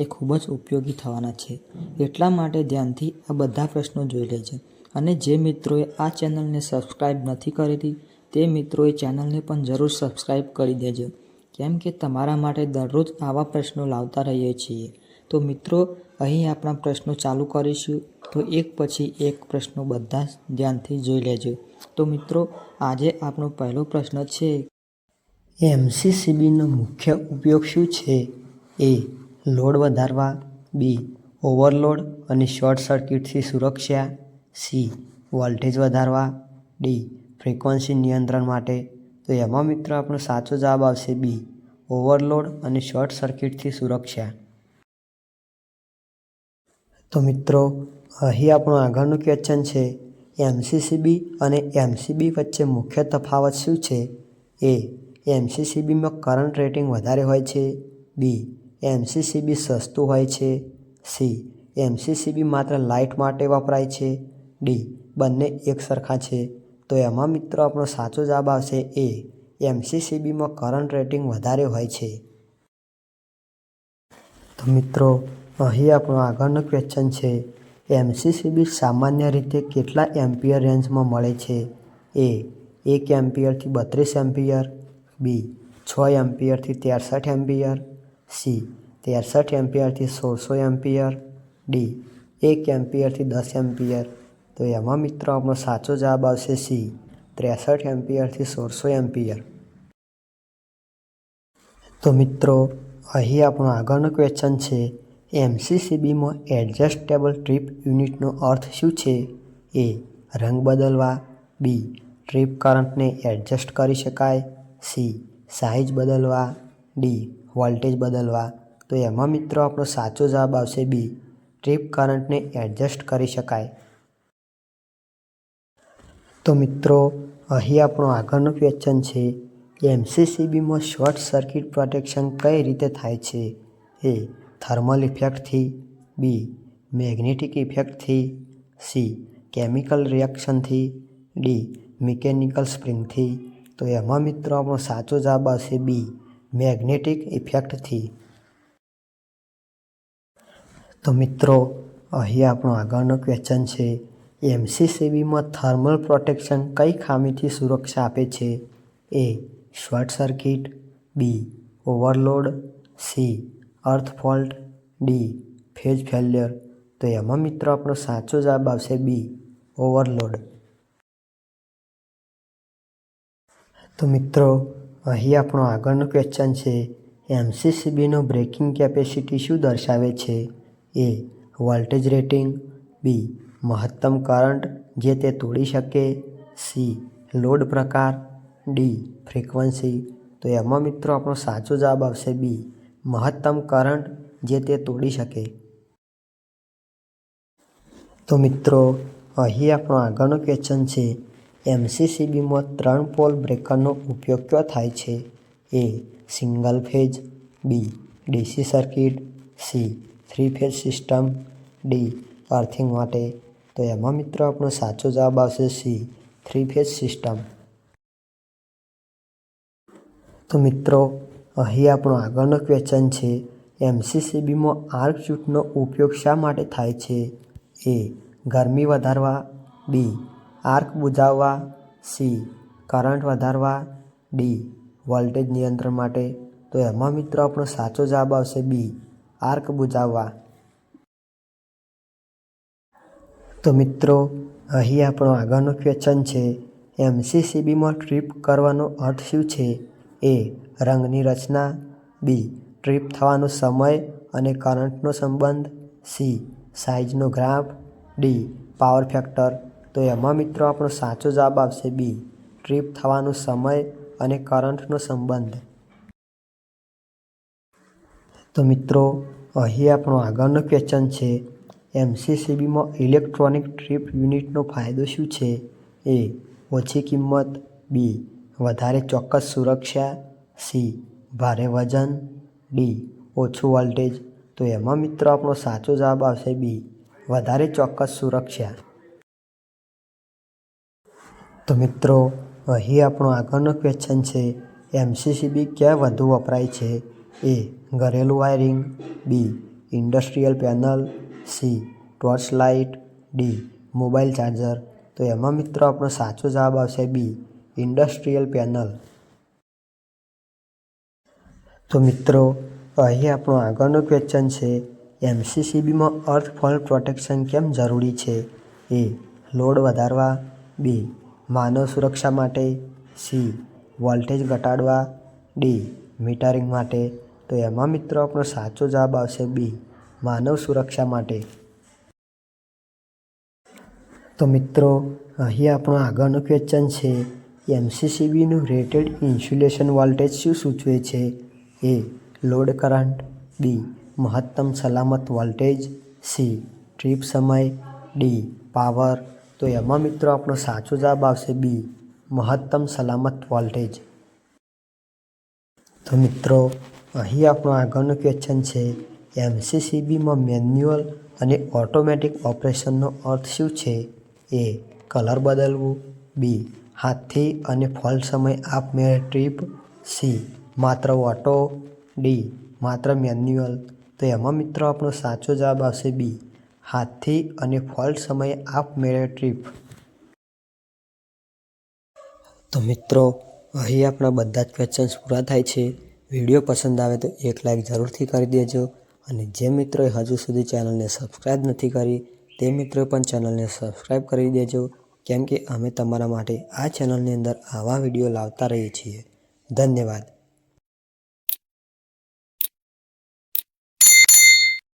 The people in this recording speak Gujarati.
એ ખૂબ જ ઉપયોગી થવાના છે. એટલા માટે ધ્યાનથી આ બધા પ્રશ્નો જોઈ લેજો. અને જે મિત્રોએ આ ચેનલને સબસ્ક્રાઈબ નથી કરેલી, તે મિત્રોએ ચેનલને પણ જરૂર સબસ્ક્રાઈબ કરી દેજો. કેમ કે તમારા માટે દરરોજ આવા પ્રશ્નો લાવતા રહીએ છીએ. તો મિત્રો, અહીં આપણા પ્રશ્નો ચાલુ કરીશું. તો એક પછી એક પ્રશ્નો બધા જ ધ્યાનથી જોઈ લેજો. તો મિત્રો, આજે આપણો પહેલો પ્રશ્ન છે એમસીસીબીનો મુખ્ય ઉપયોગ શું છે? એ લોડ વધારવા, બી, ઓવરલોડ અને શોર્ટ સર્કિટથી સુરક્ષા, સી, વોલ્ટેજ વધારવા, ડી, ફ્રીક્વન્સી નિયંત્રણ માટે. તો એમાં મિત્રો આપણો સાચો જવાબ આવશે બી, ઓવરલોડ અને શોર્ટ સર્કિટથી સુરક્ષા. તો મિત્રો, અહીં આપણું આગળનું ક્વેશ્ચન છે, એમસીસીબી અને એમસીબી વચ્ચે મુખ્ય તફાવત શું છે? એ, એમસીસીબીમાં કરંટ રેટિંગ વધારે હોય છે, બી એમસીસીબી સસ્તું હોય છે. સી. એમસીસીબી માત્ર લાઇટ માટે વપરાય છે. ડી. બંને એક સરખા છે. તો એમાં મિત્રો આપણો સાચો જવાબ આવશે એ. એમસીસીબીમાં કરંટ રેટિંગ વધારે હોય છે. તો મિત્રો, અહીં આપણો આગળનો ક્વેશ્ચન છે. એમસીસીબી સામાન્ય રીતે કેટલા એમ્પિયર રેન્જમાં મળે છે? એ. એક એમ્પિયરથી બત્રીસ એમ્પિયર. બી. છ એમ્પિયરથી ત્રેસઠ એમ્પિયર. સી ત્રેસઠ એમ્પિયરથી સોળસો એમ્પિયર. ડી એક એમ્પિયરથી દસ એમ્પિયર. તો એમાં મિત્રો આપણો સાચો જવાબ આવશે સી ત્રેસઠ એમ્પિયરથી સોળસો એમ્પિયર. તો મિત્રો, અહીં આપણો આગળનો ક્વેશ્ચન છે એમસીસીબીમાં એડજસ્ટેબલ ટ્રીપ યુનિટનો અર્થ શું છે? એ રંગ બદલવા. બી ટ્રીપ કરંટને એડજસ્ટ કરી શકાય. સી સાઇઝ બદલવા. ડી વોલ્ટેજ બદલવા. તો એમાં મિત્રો આપણો સાચો જવાબ આવશે બી ટ્રીપ કરંટને એડજસ્ટ કરી શકાય. તો મિત્રો, અહીં આપણો આગળનો ક્વેશ્ચન છે, એમસીસીબીમાં શોર્ટ સર્કિટ પ્રોટેક્શન કઈ રીતે થાય છે? એ થર્મલ ઇફેક્ટથી. બી મેગ્નેટિક ઇફેક્ટથી. સી કેમિકલ રિએક્શનથી. ડી મિકેનિકલ સ્પ્રિંગથી. તો એમાં મિત્રો આપણો સાચો જવાબ આવશે બી મેગ્નેટિક ઇફેક્ટથી. તો મિત્રો, અહીં આપણો આગળનો ક્વેશ્ચન છે એમસીસીબીમાં થર્મલ પ્રોટેક્શન કઈ ખામીથી સુરક્ષા આપે છે? A short circuit B overload C earth fault D phase failure તો એમાં મિત્રો આપણો સાચો જવાબ આવશે બી ઓવરલોડ તો મિત્રો અહીં આપણો આગળનો ક્વેશ્ચન છે એમસીસીબીનો બ્રેકિંગ કેપેસિટી શું દર્શાવે છે? એ વોલ્ટેજ રેટિંગ બી મહત્તમ કરંટ જે તે તોડી શકે. સી લોડ પ્રકાર. ડી ફ્રીક્વન્સી તો એમાં મિત્રો આપણો સાચો જવાબ આવશે બી મહત્તમ કરંટ જે તે તોડી શકે. તો મિત્રો, અહીં આપણો આગળનો ક્વેશ્ચન છે એમસીસીબીમાં ત્રણ પોલ બ્રેકરનો ઉપયોગ ક્યાં થાય છે? A, single phase B, DC circuit, C, three phase system, D, earthing માટે. તો એમાં મિત્રો આપણો સાચો જવાબ આવશે સી, થ્રી ફેઝ સિસ્ટમ. તો મિત્રો, અહીં આપણો આગળનો ક્વેશ્ચન છે, એમસીસીબીમાં આર્ક જૂથનો ઉપયોગ શા માટે થાય છે? એ, ગરમી વધારવા, બી આર્ક બુઝાવવા સી, કરંટ વધારવા, ડી, વોલ્ટેજ નિયંત્રણ માટે. તો એમાં મિત્રો આપણો સાચો જવાબ આવશે બી, આર્ક બુઝાવવા તો મિત્રો, અહીં આપણો આગળનો ક્વેશ્ચન છે, એમસીસીબીમાં ટ્રીપ કરવાનો અર્થ શું છે? એ, રંગની રચના. બી, ટ્રીપ થવાનો સમય અને કરંટનો સંબંધ. સી સાઇઝનો ગ્રાફ. D, power factor. તો એમાં મિત્રો આપણો સાચો જવાબ આવશે બી ટ્રીપ થવાનો સમય અને કરંટનો સંબંધ. તો મિત્રો, અહીં આપણો આગળનો ક્વેશ્ચન છે એમસીસીબીમાં ઇલેક્ટ્રોનિક ટ્રીપ યુનિટનો ફાયદો શું છે? એ ઓછી કિંમત. બી વધારે ચોક્કસ સુરક્ષા. સી ભારે વજન. ડી ઓછું વોલ્ટેજ તો એમાં મિત્રો આપણો સાચો જવાબ આવશે બી વધારે ચોક્કસ સુરક્ષા. તો મિત્રો, અહીં આપણો આગળનો ક્વેશ્ચન છે એમસીસીબી ક્યાં વધુ વપરાય છે? એ ઘરેલું wiring B industrial panel C torch light D mobile charger તો એમાં મિત્રો આપણો સાચો જવાબ આવશે બી ઇન્ડસ્ટ્રીયલ પેનલ તો મિત્રો, અહીં આપણો આગળનો ક્વેશ્ચન છે એમસીસીબીમાં અર્થ ફોલ પ્રોટેક્શન કેમ જરૂરી છે? એ લોડ વધારવા બી માનવ સુરક્ષા માટે સી, વોલ્ટેજ ઘટાડવા, ડી, મીટરિંગ માટે. તો એમાં મિત્રો આપણો સાચો જવાબ આવશે બી, માનવ સુરક્ષા માટે. તો મિત્રો, અહીં આપણો આગળનું ક્વેશ્ચન છે એમસીસીબીનું રેટેડ ઇન્સ્યુલેશન વોલ્ટેજ શું સૂચવે છે? એ લોડ કરંટ બી મહત્તમ સલામત વોલ્ટેજ સી ટ્રીપ સમય ડી પાવર તો એમાં મિત્રો આપણો સાચો જવાબ આવશે બી, મહત્તમ સલામત વોલ્ટેજ. તો મિત્રો, અહીં આપણો આગળનો ક્વેશ્ચન છે, એમસીસીબીમાં મેન્યુઅલ અને ઓટોમેટિક ઓપરેશનનો અર્થ શું છે? એ, કલર બદલવું. બી, હાથથી અને ફોલ્ટ સમય આપમેળે ટ્રીપ. સી, માત્ર ઓટો. ડી, માત્ર મેન્યુઅલ. તો એમાં મિત્રો આપણો સાચો જવાબ આવશે બી હાથથી અને ફોલ્ટ સમયે આપમેળે ટ્રીપ. તો મિત્રો, અહીં આપણા બધા જ ક્વેશ્ચન્સ પૂરા થાય છે. વીડિયો પસંદ આવે તો એક લાઈક જરૂરથી કરી દેજો. અને જે મિત્રોએ હજુ સુધી ચેનલને સબસ્ક્રાઈબ નથી કરી, તે મિત્રોએ પણ ચેનલને સબસ્ક્રાઈબ કરી દેજો. કેમ કે અમે તમારા માટે આ ચેનલની અંદર આવા વીડિયો લાવતા રહીએ છીએ. ધન્યવાદ.